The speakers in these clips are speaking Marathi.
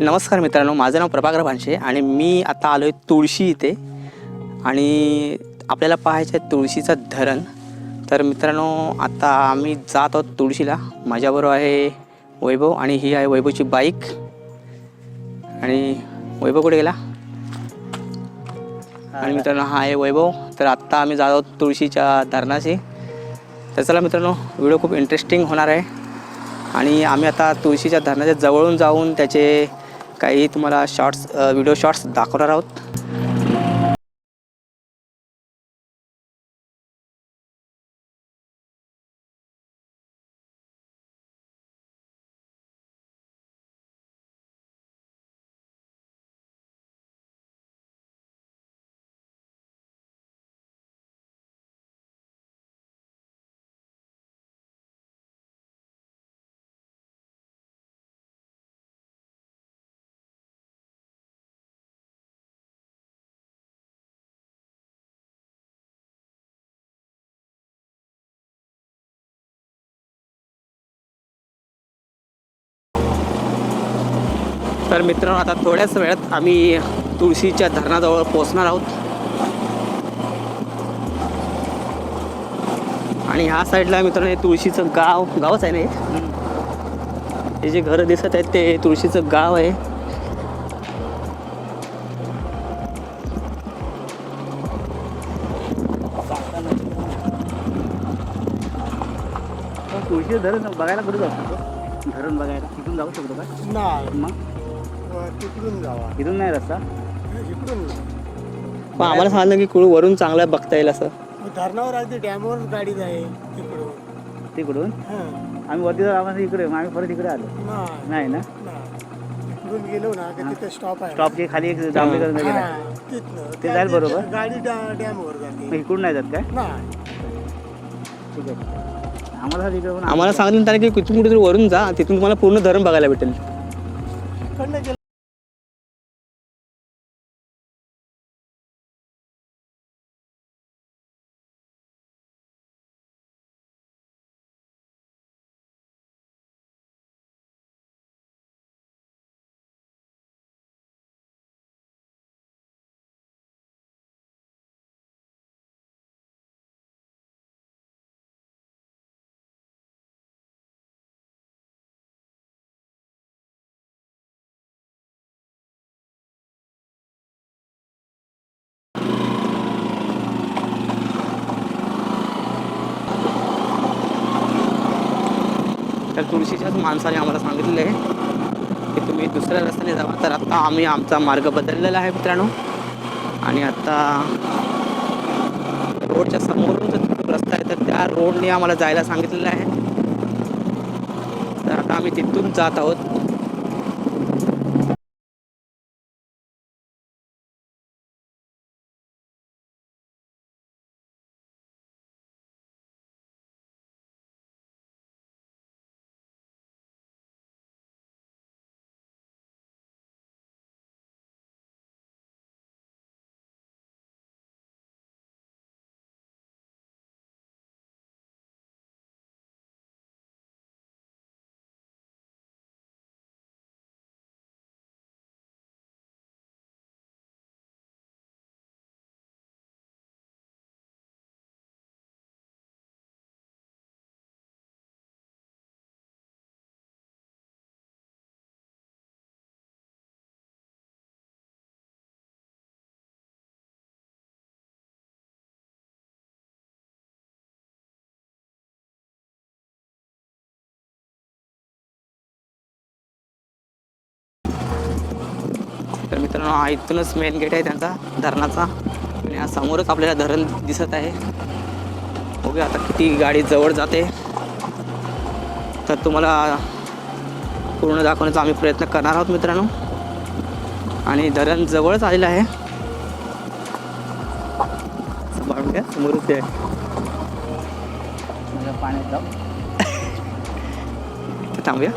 नमस्कार मित्रांनो माझं नाव प्रभाकर भानशे आणि मी आता आलो आहे तुळशी इथे. आणि आपल्याला पाहायचं आहे तुळशीचं धरण. तर मित्रांनो आता आम्ही जात आहोत तुळशीला. माझ्याबरोबर आहे वैभव आणि ही आहे वैभवची बाईक. आणि वैभव कुठे गेला? आणि मित्रांनो हा आहे वैभव. तर आत्ता आम्ही जात आहोत तुळशीच्या धरणाशी. तर चला मित्रांनो व्हिडिओ खूप इंटरेस्टिंग होणार आहे. आणि आम्ही आता तुळशीच्या धरणाच्या जवळून जाऊन त्याचे काही तुम्हाला शॉर्ट्स व्हिडिओ शॉर्ट्स दाखवणार आहोत. तर मित्रांनो आता थोड्याच वेळात आम्ही तुळशीच्या धरणाजवळ पोहोचणार आहोत. आणि ह्या साईडला मित्रांनो हे तुळशीचं गाव गावच आहे ना हे? हे जे घरं दिसत आहेत ते तुळशीचं गाव आहे. तुळशी धरण बघायला कुठे जाऊ शकतो? धरण बघायला तिथून जाऊ शकतो का? नाही. मग? तिकडून जावा. इथून नाही रस्ता? इकडून पण आम्हाला सांगितलं की कुळ वरून चांगलं बघता येईल असं. धरणावर आहे ते डॅमवर गाडी जाईल तिकडून. तिकडून? हां. आम्ही वरती जाऊ आम्हाला इकडे मग आम्ही परत इकडे आलो. नाही. नाही ना? नाही. इकडून गेलो ना की तिथे स्टॉप आहे. स्टॉपची खाली एक. हां, तिथनं. ते जाईल बरोबर? तिथे गाडी डॅ- डॅमवर मग जाते इकडून नाही जात काय? नाही. ठीक आहे. आम्हाला आम्हाला सांगितलं त्याने की तिथून कुठेतरी वरून जा तिथून तुम्हाला पूर्ण धरण बघायला भेटेल. इकडनं गेलं तुळशीच्याच माणसाने आम्हाला सांगितलेलं आहे की तुम्ही दुसऱ्या रस्त्याने जावा तर आत्ता आम्ही आमचा मार्ग बदललेला आहे मित्रांनो. आणि आत्ता रोडच्या समोरून जो रस्ता आहे तर त्या रोडने आम्हाला जायला सांगितलेलं आहे. तर आता आम्ही तिथून जात आहोत. मित्रांनो हा इथूनच मेन गेट आहे त्यांचा धरणाचा. आणि हा समोरच आपल्याला धरण दिसत आहे. बघूया आता किती गाडी जवळ जाते. तर तुम्हाला पूर्ण दाखवण्याचा आम्ही प्रयत्न करणार आहोत मित्रांनो. आणि धरण जवळच आलेलं आहे. समोरच आहे? पाण्यात थांबूया.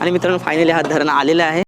आणि मित्रांनो फायनली हा धरण आलेला आहे.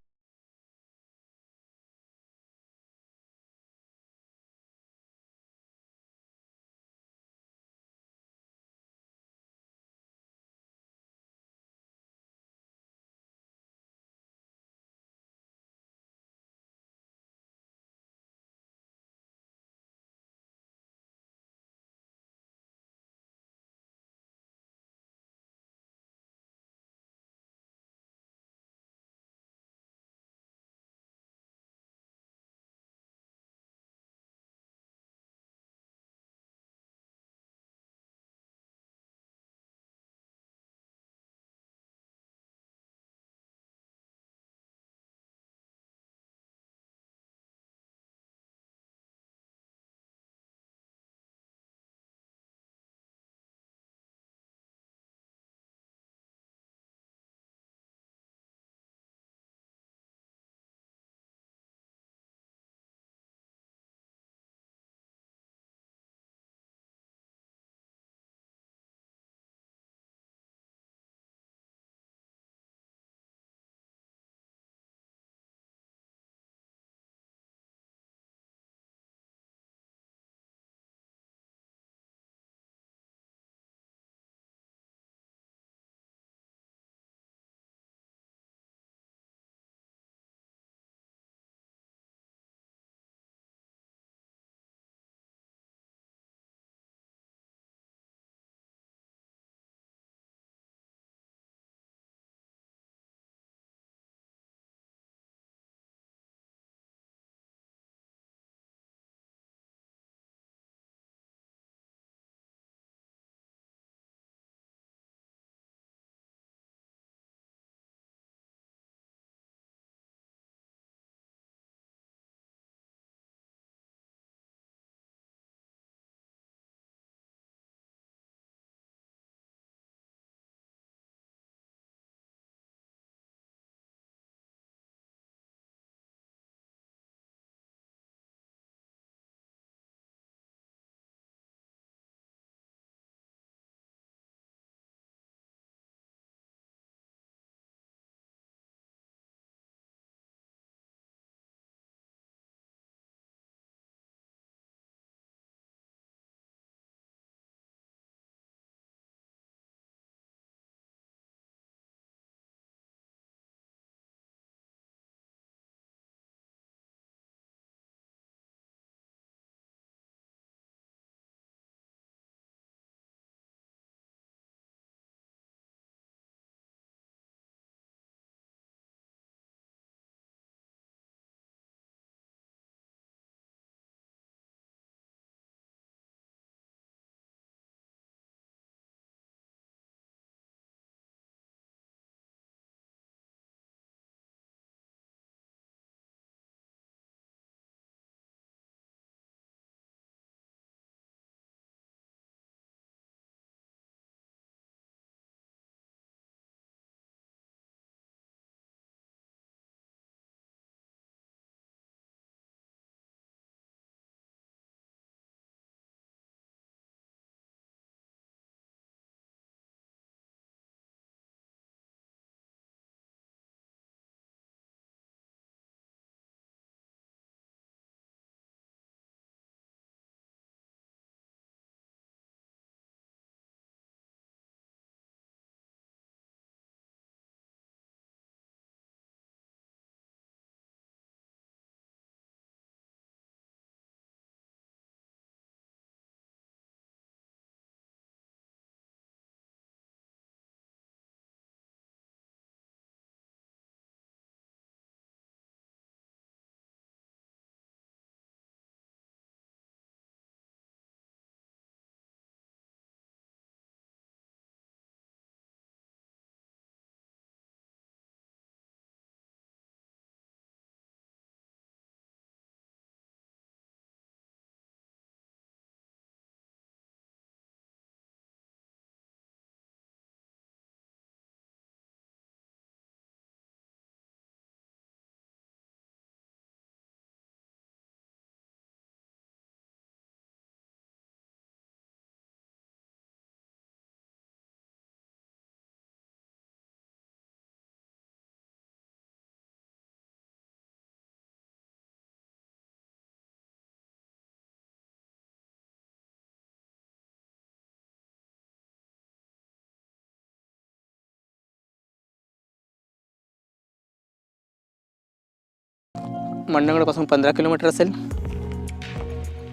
मंडणगडपासून पंधरा किलोमीटर असेल.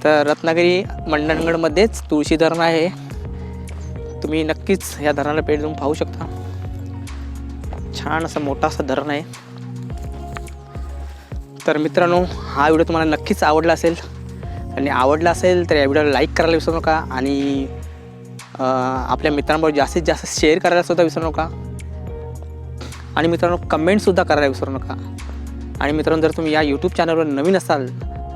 तर रत्नागिरी मंडणगडमध्येच तुळशी धरण आहे. तुम्ही नक्कीच या धरणाला भेट देऊन पाहू शकता. छान असं मोठा असं धरण आहे. तर मित्रांनो हा व्हिडिओ तुम्हाला नक्कीच आवडला असेल. आणि आवडला असेल तर या व्हिडिओला लाईक करायला विसरू नका. आणि आपल्या मित्रांबरोबर जास्तीत जास्त शेअर करायला सुद्धा विसरू नका. आणि मित्रांनो कमेंटसुद्धा करायला विसरू नका. आणि मित्रांनो जर तुम्ही या यूट्यूब चॅनलवर नवीन असाल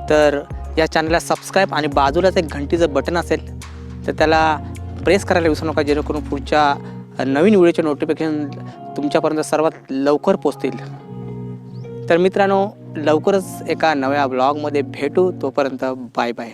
तर या चॅनलला सबस्क्राईब आणि बाजूलाच एक घंटीचं बटन असेल तर त्याला प्रेस करायला विसरू नका जेणेकरून पुढच्या नवीन व्हिडिओचे नोटिफिकेशन तुमच्यापर्यंत सर्वात लवकर पोचतील तर मित्रांनो लवकरच एका नव्या ब्लॉगमध्ये भेटू. तोपर्यंत बाय बाय